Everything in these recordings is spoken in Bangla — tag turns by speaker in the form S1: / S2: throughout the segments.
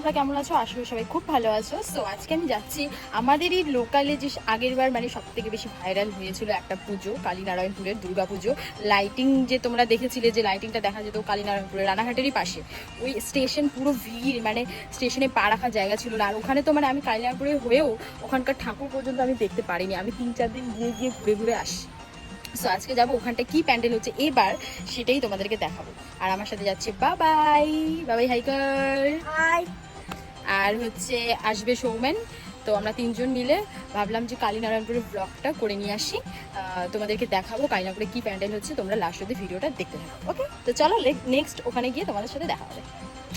S1: তোমরা কেমন আছো? করি সবাই খুব ভালো আছো। সো আজকে আমি যাচ্ছি আমাদের এই লোকালে যে আগের বার মানে সব থেকে বেশি ভাইরাল হয়েছিল একটা পুজো, কালীনারায়ণপুরের দুর্গা পুজো লাইটিং যে তোমরা দেখেছিলে, যে লাইটিংটা দেখা যেত কালীনারায়ণপুরের রানাঘাটেরই পাশে। ওই স্টেশন পুরো ভিড় মানে স্টেশনে পা রাখার জায়গা ছিল না। আর ওখানে তো মানে আমি কালীনারায়ণপুরে হয়েও ওখানকার ঠাকুর পর্যন্ত আমি দেখতে পারিনি। আমি তিন চার দিন গিয়ে গিয়ে ঘুরে ঘুরে আসি। সো আজকে যাব ওখানটা কি প্যান্ডেল হচ্ছে? এবার সেটাই তোমাদেরকে দেখাবো। আর আমার সাথে যাচ্ছে বাবাই। বাবাই হাইকার
S2: হাই
S1: আর হচ্ছে আসবে সৌমেন। তো আমরা তিনজন মিলে ভাবলাম যে কালীনারায়ণপুরের ব্লগটা করে নিয়ে আসি। তোমাদেরকে দেখাবো কালীনারায়ণপুরে কি প্যান্ডেল হচ্ছে, তোমরা লাস্ট অব্দি ভিডিওটা দেখতে থাকো ওকে তো চলো নেক্সট ওখানে গিয়ে তোমাদের সাথে দেখা হবে।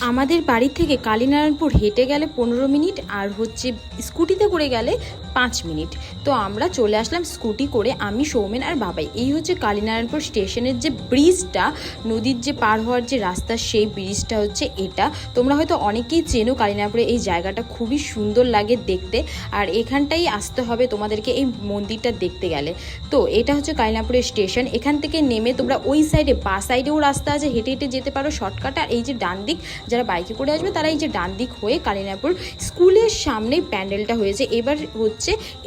S3: আমাদের বাড়ি থেকে কালীনারায়ণপুর হেঁটে গেলে পনেরো মিনিট, আর হচ্ছে স্কুটিতে করে গেলে পাঁচ মিনিট। তো আমরা চলে আসলাম স্কুটি করে আমি, সৌমেন আর বাবাই। এই হচ্ছে কালীনারায়ণপুর স্টেশনের যে ব্রিজটা, নদীর যে পার হওয়ার যে রাস্তা, সেই ব্রিজটা হচ্ছে এটা। তোমরা হয়তো অনেকেই চেনো কালীনারায়ণপুরে এই জায়গাটা, খুবই সুন্দর লাগে দেখতে। আর এখানটাই আসতে হবে তোমাদেরকে এই মন্দিরটা দেখতে গেলে। তো এটা হচ্ছে কালীনাপুরের স্টেশন। এখান থেকে নেমে তোমরা ওই সাইডে, বা সাইডেও রাস্তা আছে, হেঁটে হেঁটে যেতে পারো। শর্টকাট আর এই যে ডান দিক, যারা বাইকে করে আসবে, তারা এই যে ডান দিক হয়ে কালীনাপুর স্কুলের সামনেই প্যান্ডেলটা হয়েছে। এবার হচ্ছে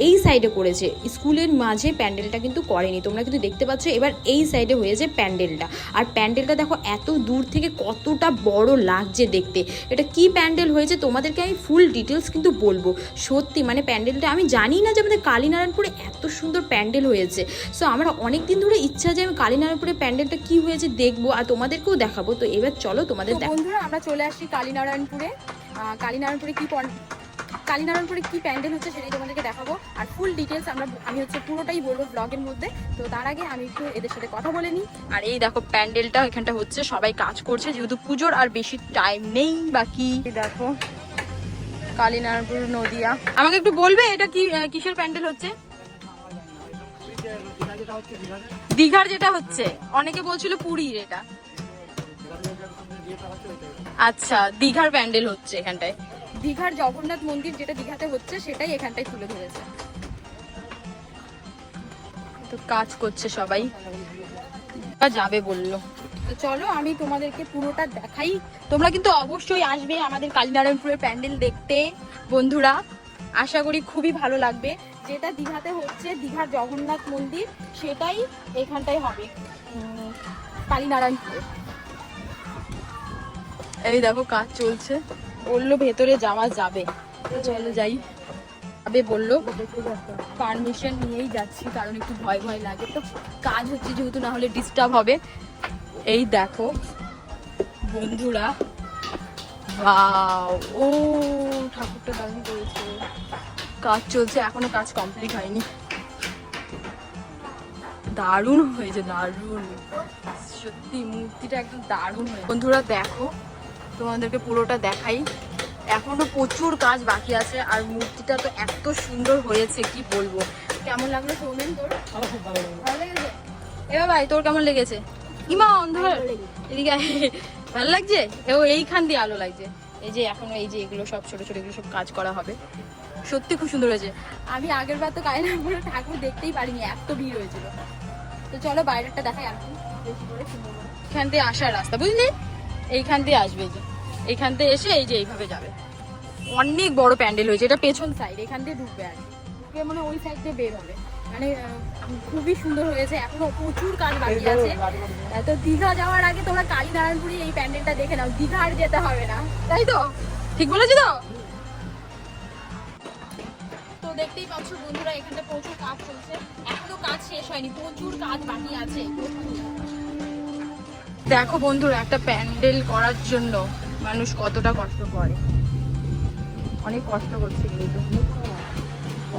S3: এই সাইডে করেছে স্কুলের মাঝে প্যান্ডেলটা কিন্তু করেনি। তোমরা কিন্তু দেখতে পাচ্ছ এবার এই সাইডে হয়েছে প্যান্ডেলটা। আর প্যান্ডেলটা দেখো এত দূর থেকে কতটা বড় লাগছে দেখতে। এটা কি প্যান্ডেল হয়েছে তোমাদেরকে আমি ফুল ডিটেলস কিন্তু বলব। সত্যি মানে প্যান্ডেলটা আমি জানি না যে আমাদের কালীনারায়ণপুরে এত সুন্দর প্যান্ডেল হয়েছে। সো আমার অনেক দিন ধরে ইচ্ছা যে আমি কালীনারায়ণপুরে প্যান্ডেলটা কি হয়েছে দেখব আর তোমাদেরকেও দেখাবো। তো এবার চলো তোমাদের
S1: বন্ধুরা আমরা চলে আসছি কালীনারায়ণপুরে। কালীনারায়ণপুরে কি কালীনারায়ণপুরে কি প্যান্ডেল হচ্ছে সেটাই তোমাদেরকে দেখাবো। আর ফুল ডিটেলস আমরা আমি হচ্ছে পুরোটাই বলব ব্লগের মধ্যে। তো তার আগে আমি একটু এদের সাথে কথা বলে নিই। আর এই দেখো প্যান্ডেলটা এখানটা হচ্ছে সবাই কাজ করছে যেহেতু পুজোর আর বেশি টাইম নেই বাকি। দেখো কালীনারায়ণপুর নদিয়া। আমাকে একটু বলবে এটা কি কিসের প্যান্ডেল হচ্ছে? দীঘার যেটা হচ্ছে। অনেকে বলছিল পুরীর এটা। আচ্ছা দীঘার প্যান্ডেল হচ্ছে এখানটায়। দীঘার জগন্নাথ মন্দির যেটা দীঘাতে হচ্ছে সেটাই এখানটায় তুলে ধরেছে। তো কাজ করছে সবাই। যাবে বলল। তো চলো আমি তোমাদেরকে পুরোটা দেখাই। তোমরা কিন্তু অবশ্যই আসবে আমাদের কালীনারায়ণপুরের প্যান্ডেল দেখতে বন্ধুরা। আশা করি খুবই ভালো লাগবে। যেটা দীঘাতে হচ্ছে দীঘার জগন্নাথ মন্দির সেটাই এখানটায় হবে কালীনারায়ণপুরে। এই দেখো কাজ চলছে। বলল ভেতরে যাওয়া যাবে। চলো যাই। যাবে বলল পারমিশন নিয়েই যাচ্ছি, কারণ একটু ভয় ভয় লাগে। তো কাজ হচ্ছে যেহেতু না হলে ডিস্টার্ব হবে। এই দেখো, বন্ধুরা! ও, ঠাকুরটা দারুণ করেছে। কাজ চলছে, এখনও কাজ কমপ্লিট হয়নি। দারুণ হয়েছে, দারুণ। সত্যি, মূর্তিটা একদম দারুণ হয়েছে। বন্ধুরা, দেখো তোমাদেরকে পুরোটা দেখাই। এখনও প্রচুর কাজ বাকি আছে আর মূর্তিটা তো এত সুন্দর হয়েছে, কি বলব। কেমন লাগল সৌমেন তোর? ভালো লেগেছে? এবার ভাই, তোর কেমন লেগেছে? ইমা, অন্ধকার। এদিকে ভালো লাগছে? ও এইখান দিয়ে আলো লাগছে। এই যে এখনও এই যে এগুলো সব ছোট ছোট, এগুলো সব কাজ করা হবে। সত্যি খুব সুন্দর হয়েছে। আমি আগের বার তো কায়নাপুরে ঠাকুর দেখতেই পারিনি, এত ভিড় হয়েছিল। তো চলো বাইরেটা দেখাই এখন। এখান দিয়ে আসার রাস্তা, বুঝলি? এইখান দিয়ে আসবে যে। এইখান দিয়ে এসে এই যে এইভাবে যাবে। অনেক বড় প্যান্ডেল হয়েছে এটা পেছন সাইড এখান দিয়ে ঢুকবে আর কি। ঢুকে মানে ওই সাইড দিয়ে বের হবে। মানে খুবই সুন্দর হয়েছে এখনও প্রচুর কাজ বাকি আছে। তো দীঘা যাওয়ার আগে তোমরা কালীনারায়ণপুরে এই প্যান্ডেলটা দেখে নাও দীঘা আর যেতে হবে না। তাই তো? ঠিক বলেছি তো? তো দেখতেই পাচ্ছ বন্ধুরা এখানটা প্রচুর কাজ চলছে। এখনও কাজ শেষ হয়নি প্রচুর কাজ বাকি আছে। দেখো বন্ধুরা একটা প্যান্ডেল করার জন্য মানুষ কতটা কষ্ট করে। অনেক কষ্ট করছে কিন্তু।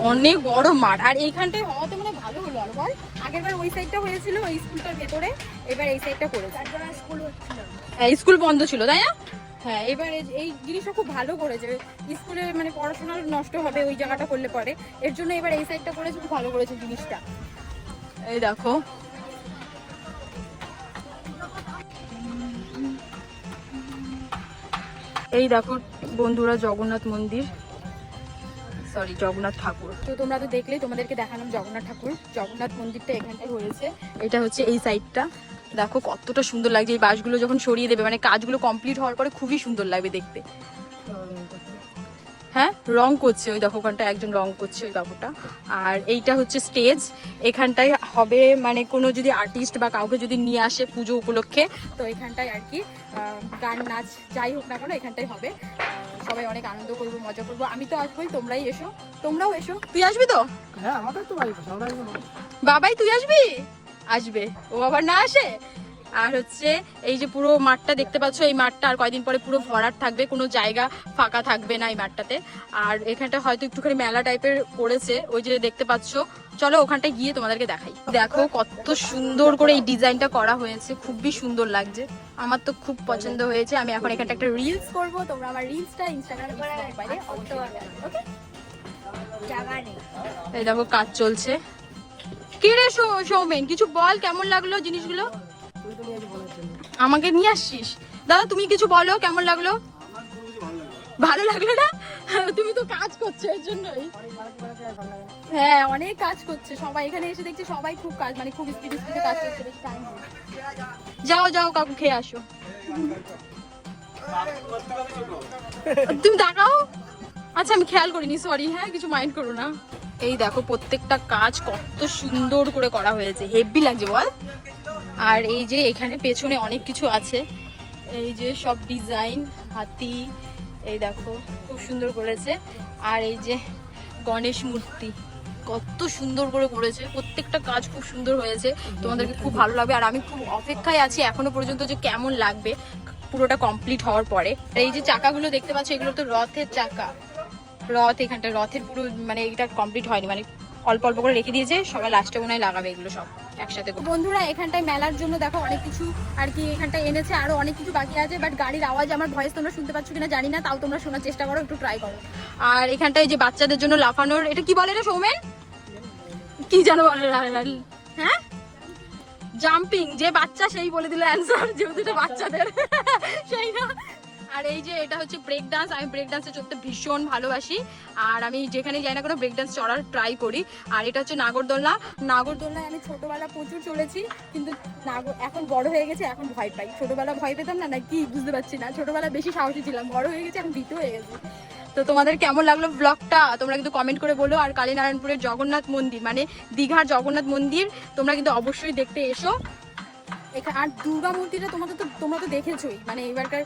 S1: অনেক বড় মাঠ। আর এইখানটায় হওয়াতে মানে ভালো হলো আর। বল আগের বার ওই সাইডটা হয়েছিল ওই স্কুলটার ভেতরে এবার এই সাইডটা করেছে স্কুল হচ্ছিল হ্যাঁ স্কুল বন্ধ ছিল তাই না? হ্যাঁ এবার এই- এই জিনিসটা খুব ভালো করেছে। স্কুলে মানে পড়াশোনা নষ্ট হবে ওই জায়গাটা করলে পরে। এর জন্য এবার এই সাইডটা করেছে খুব ভালো করেছে জিনিসটা। এই দেখো এই দেখো বন্ধুরা জগন্নাথ মন্দির। সরি জগন্নাথ ঠাকুর। তো তোমরা তো দেখলেই তোমাদেরকে দেখালাম জগন্নাথ ঠাকুর। জগন্নাথ মন্দিরটা এখানটায় হয়েছে এটা হচ্ছে এই সাইডটা দেখো কতটা সুন্দর লাগছে। এই বাসগুলো যখন সরিয়ে দেবে মানে কাজগুলো কমপ্লিট হওয়ার পরে খুবই সুন্দর লাগবে দেখতে। হ্যাঁ রং করছে ওই দেখো ওখানটা একজন রং করছে ওই বাবুটা। আর এইটা হচ্ছে স্টেজ এখানটায় হবে মানে কোনো যদি আর্টিস্ট বা কাউকে যদি নিয়ে আসে পুজো উপলক্ষে তো এখানটায় আর কি গান নাচ যাই হোক না কেন এখানটাই হবে। সবাই অনেক আনন্দ করব মজা করব। আমি তো আসবোই তোমরাই এসো। তোমরাও এসো। তুই আসবি তো?
S2: হ্যাঁ আমাদের তো
S1: বাবাই তুই আসবি? আসবে। ও আবার না আসে? আর হচ্ছে এই যে পুরো মাঠটা দেখতে পাচ্ছ, এই মাঠটা আর কয়দিন পরে পুরো ভরাট থাকবে, কোনো জায়গা ফাঁকা থাকবে না এই মাঠটাতে। আর এখানটা হয়তো একটুখানি মেলা টাইপের করেছে ওই যে দেখতে পাচ্ছ। চলো ওখানটায় গিয়ে তোমাদেরকে দেখাই। দেখো কত সুন্দর করে এই ডিজাইনটা করা হয়েছে, খুবই সুন্দর লাগছে। আমার তো খুব পছন্দ হয়েছে, আমি এখন এখানটা একটা রিলস করব, তোমরা আমার রিলসটা ইনস্টাগ্রামে এই দেখো কাজ চলছে। কি রে সৌ- সৌমেন, কিছু বল, কেমন লাগল জিনিসগুলো? আমাকে নিয়ে আসছিস? দাদা, তুমি কিছু বলো, কেমন লাগল? ভালো লাগল না? তুমি তো কাজ করছ এর জন্যই। হ্যাঁ অনেক কাজ করছে সবাই। এখানে এসে দেখছি সবাই খুব কাজ মানে খুব স্পিড স্পিডে কাজ করছে যাও যাও, কাকু, খেয়ে আসো। তুমি দেখাও আচ্ছা আমি খেয়াল করিনি সরি হ্যাঁ কিছু মাইন্ড করো না। এই দেখো, প্রত্যেকটা কাজ কত সুন্দর করে করা হয়েছে। হেভি লাগছে, বল। আর এই যে এখানে পেছনে অনেক কিছু আছে। এই যে সব ডিজাইন, হাতি, এই দেখো, খুব সুন্দর করেছে। আর এই যে গণেশ মূর্তি, কত সুন্দর করে করেছে। প্রত্যেকটা কাজ খুব সুন্দর হয়েছে। তোমাদেরকে খুব ভালো লাগবে। আর আমি খুব অপেক্ষায় আছি এখনও পর্যন্ত যে কেমন লাগবে। পুরোটা কমপ্লিট হওয়ার পরে। এই যে চাকাগুলো দেখতে পাচ্ছ, এগুলো তো রথের চাকা। রথ এখানটা, রথের পুরো মানে এটা কমপ্লিট হয়নি। মানে অল্প অল্প করে রেখে দিয়েছে, সবাই লাস্টে মনে হয় লাগাবে এগুলো সব, একসাথে। বন্ধুরা, এখানটায় মেলার জন্য দেখো অনেক কিছু, আর কি এখানটায় এনেছে, আরও অনেক কিছু বাকি আছে বাট গাড়ির আওয়াজ আমার ভয়েস তোমরা শুনতে পাচ্ছ কিনা জানি না, তাও তোমরা শোনার চেষ্টা করো, একটু ট্রাই করো। আর এখানটায় যে বাচ্চাদের জন্য লাফানোর, এটা কি বলে রে সৌমেন? কি জানো বলে হ্যাঁ? জাম্পিং যে বাচ্চা সেই বলে দিল অ্যান্সার যেহেতু বাচ্চাদের, সেই না? আর এই যে এটা হচ্ছে ব্রেক ডান্স আমি ব্রেক ডান্সে চড়তে ভীষণ ভালোবাসি। আর আমি যেখানে যাই না কোনো ব্রেক ডান্স চড়ার ট্রাই করি। আর এটা হচ্ছে নাগরদোলনা। নাগরদোলনায় আমি ছোটবেলা প্রচুর চলেছি, কিন্তু নাগর এখন বড় হয়ে গেছে, এখন ভয় পাই। ছোটবেলা ভয় পেতাম না না কি বুঝতে পারছি না। ছোটবেলা বেশি সাহসী ছিলাম, বড় হয়ে গেছে, এখন ভীত হয়ে গেছে। তো তোমাদের কেমন লাগল ব্লগটা তোমরা কিন্তু কমেন্ট করে বলো। আর কালীনারায়ণপুরের জগন্নাথ মন্দির মানে দীঘার জগন্নাথ মন্দির, তোমরা কিন্তু অবশ্যই দেখতে এসো। এখানে আর দুর্গা মূর্তিটা তোমাদের তো তোমরা তো দেখেছোই। মানে এবারকার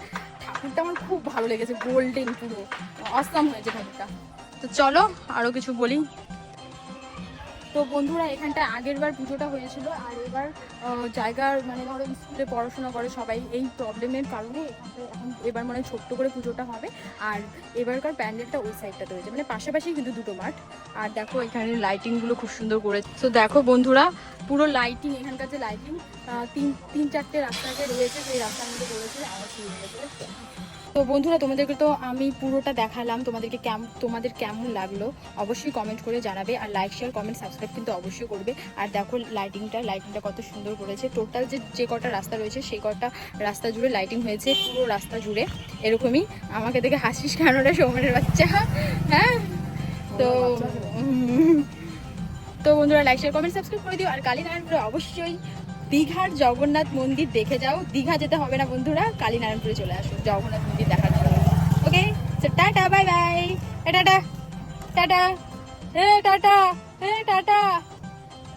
S1: ঠাকুরটা আমার খুব ভালো লেগেছে, গোল্ডেন পুরো। অসম হয়েছে ঠাকুরটা। তো চলো আরও কিছু বলি। তো বন্ধুরা এখানটা আগের বার পুজোটা হয়েছিল আর এবার জায়গার মানে ধরো স্কুলে পড়াশোনা করে সবাই এই প্রবলেমের কারণে এখন এবার মানে ছোট্ট করে পুজোটা হবে। আর এবারকার প্যান্ডেলটা ওই সাইডটাতে হয়েছে। মানে পাশাপাশি কিন্তু দুটো মাঠ। আর দেখো এখানে লাইটিংগুলো খুব সুন্দর করেছে তো দেখো বন্ধুরা, পুরো লাইটিং এখানকার যে লাইটিং তিন তিন চারটে রাস্তাতে রয়েছে, সেই রাস্তার মধ্যে রয়েছে আবার শুরু হয়েছে। তো বন্ধুরা, তোমাদেরকে তো আমি পুরোটা দেখালাম, তোমাদেরকে কেমন তোমাদের কেমন লাগল অবশ্যই কমেন্ট করে জানাবে আর লাইক শেয়ার কমেন্ট সাবস্ক্রাইব কিন্তু অবশ্যই করবে। আর দেখো লাইটিংটা লাইটিংটা কত সুন্দর করেছে। টোটাল যে যে কটা রাস্তা রয়েছে, সেই কটা রাস্তা জুড়ে লাইটিং হয়েছে, পুরো রাস্তা জুড়ে। এরকমই আমাকে দেখে হাসিস কেন রে সৌমেনের বাচ্চা? হ্যাঁ? তো তো বন্ধুরা লাইক শেয়ার কমেন্ট সাবস্ক্রাইব করে দিও। আর কালী কালীনারায়ণপুরে অবশ্যই দীঘার জগন্নাথ মন্দির দেখে যাও। দীঘা যেতে হবে না বন্ধুরা, কালীনারায়ণপুরে চলে আসো জগন্নাথ মন্দির দেখার জন্য। Okay tata bye bye tata. Tata. এ টাটা। এ, টাটা।